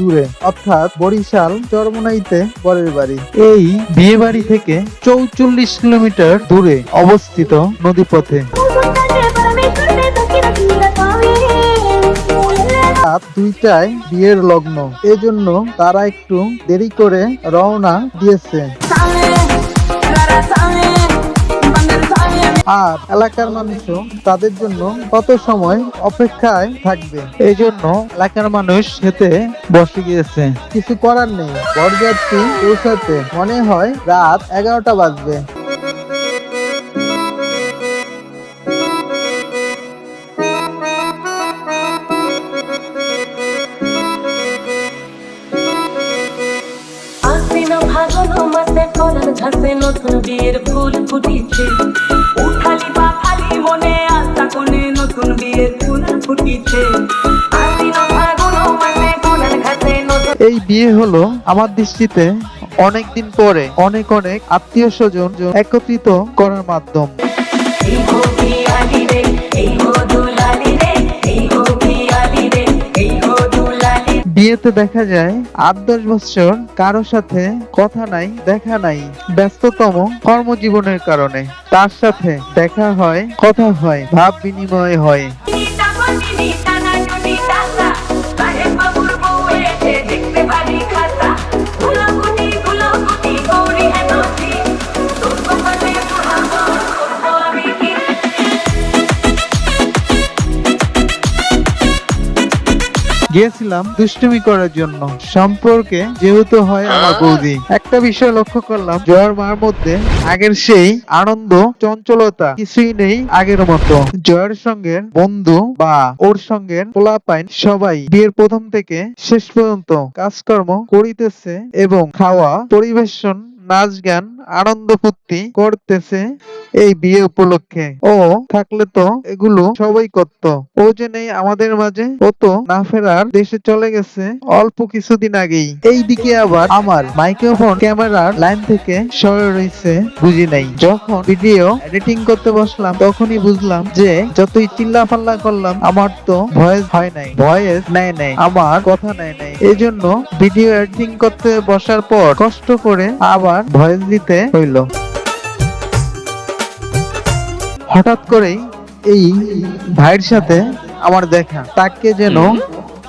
দূরে, অর্থাৎ বরিশাল, চরমনাইতে বরের বাড়ি। এই বিয়ে বাড়ি থেকে চৌচল্লিশ কিলোমিটার দূরে অবস্থিত নদীপথে। রাত দুইটায় বিয়ের লগ্ন। এজন্য তারা একটু দেরি করে রওনা দিয়েছে। আর এলাকার মানুষও তাদের জন্য কত সময় অপেক্ষায় থাকবে? এই জন্য এলাকার মানুষ খেতে বসে গিয়েছে। কিছু করার নেই। বরযাত্রী পৌঁছাতে মনে হয় রাত এগারোটা বাজবে। মাসে ঘাসে নতুন বিয়ের ফুল ফুটিছে উঠালি বা খালি মনে আশা কোণে নতুন বিয়ের ফুল ফুটিছে এই বিয়ে হলো আমার দৃষ্টিতে অনেকদিন পরে অনেক অনেক আত্মীয় স্বজন একত্রিত করার মাধ্যম। এই বিয়েতে দেখা যায় আট দশ বছর কারও সাথে কথা নাই, দেখা নাই, ব্যস্ততম কর্মজীবনের কারণে। তার সাথে দেখা হয়, কথা হয়, ভাব বিনিময় হয়। গিয়েছিলাম দুষ্টুমি করার জন্য। সম্পর্কে যেহেতু হয় আমার বৌদি। একটা বিষয় লক্ষ্য করলাম, জয়ের মার মধ্যে আগের সেই আনন্দ, চঞ্চলতা কিছুই নেই আগের মতো। জয়ের সঙ্গে বন্ধু বা ওর সঙ্গে পোলাপাইন সবাই বিয়ের প্রথম থেকে শেষ পর্যন্ত কাজকর্ম করিতেছে এবং খাওয়া, পরিবেশন নাচ গান আনন্দ ফুর্তি করতেছে এই বিয়ে উপলক্ষে। ও থাকলে তো এগুলো সবাই করত। ও যে নেই আমাদের মাঝে, ও তো না ফেরার দেশে চলে গেছে অল্প কিছুদিন আগেই। এই দিকে আবার আমার মাইক্রোফোন ক্যামেরার লাইন থেকে সরে রয়েছে, বুঝি নাই। যখন ভিডিও এডিটিং করতে বসলাম, তখনই বুঝলাম যে যতই চিল্লা ফাল্লা করলাম, আমার তো ভয়েস হয় নাই। ভয়েস নেয় নাই, আমার কথা নেয় নাই। এই জন্য ভিডিও এডিটিং করতে বসার পর কষ্ট করে আবার ভয়েস দিতে হইল। হঠাৎ করেই এই ভাইয়ের সাথে আমার দেখা। তাকে যেন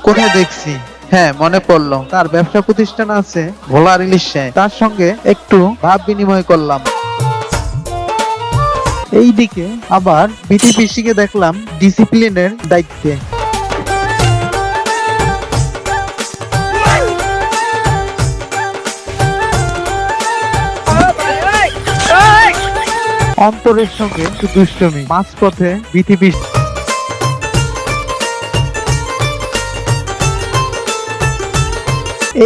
কোথায় দেখছি? হ্যাঁ মনে পড়ল। তার ব্যবসা প্রতিষ্ঠান আছে ভোলা রিলিশে তার সঙ্গে একটু ভাব বিনিময় করলাম। এই দিকে আবার বিটিপিসিকে দেখলাম ডিসিপ্লিনের দায়িত্বে। অন্তরের সঙ্গে দুষ্টমি। মাঝপথে বিটিপিসি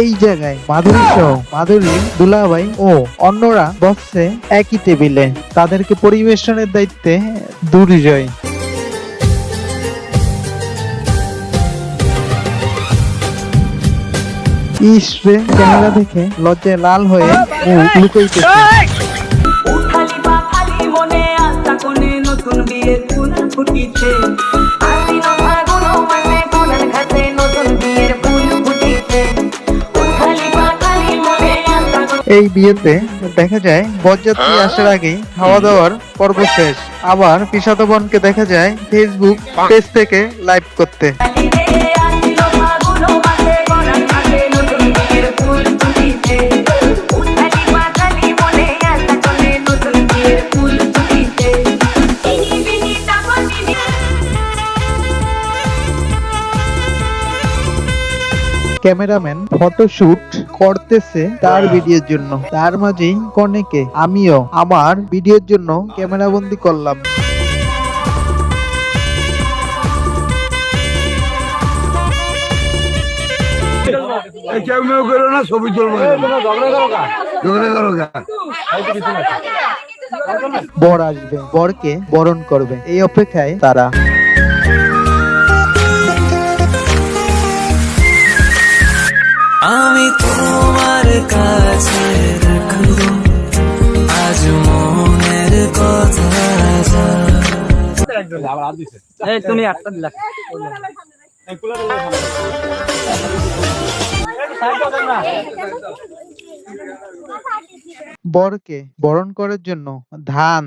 এই জায়গায় মাধুরী সহ মাধুরী দুলাভাই ও অন্যরা বসছে একই টেবিলে। তাদেরকে পরিবেশনের দায়িত্বে দুর্জয়। ইসরে ক্যামেরা দেখে লজ্জায় লাল হয়ে লুকাইতেছে। কোণে এই বিয়েতে দেখা যায় বরযাত্রী আসার আগেই খাওয়া দাওয়ার পর্ব শেষ। আবার পিসাতো বোনকে দেখা যায় ফেসবুক পেজ থেকে লাইভ করতে। ক্যামেরাম্যান ফটোশুট করতেছে তার ভিডিওর জন্য। তার মাঝেই কনেকে আমিও আমার ভিডিওর জন্য ক্যামেরা বন্দি করলাম। কেউ মেউ করো না ছবি তুলবো ঝগড়া করো বর আসবে বরকে বরণ করবে। এই অপেক্ষায় তারা আমি তোমার কাছে রাখব। আজ মনের কথা এই তুমি আটটা দিলা। বরকে বরণ করার জন্য ধান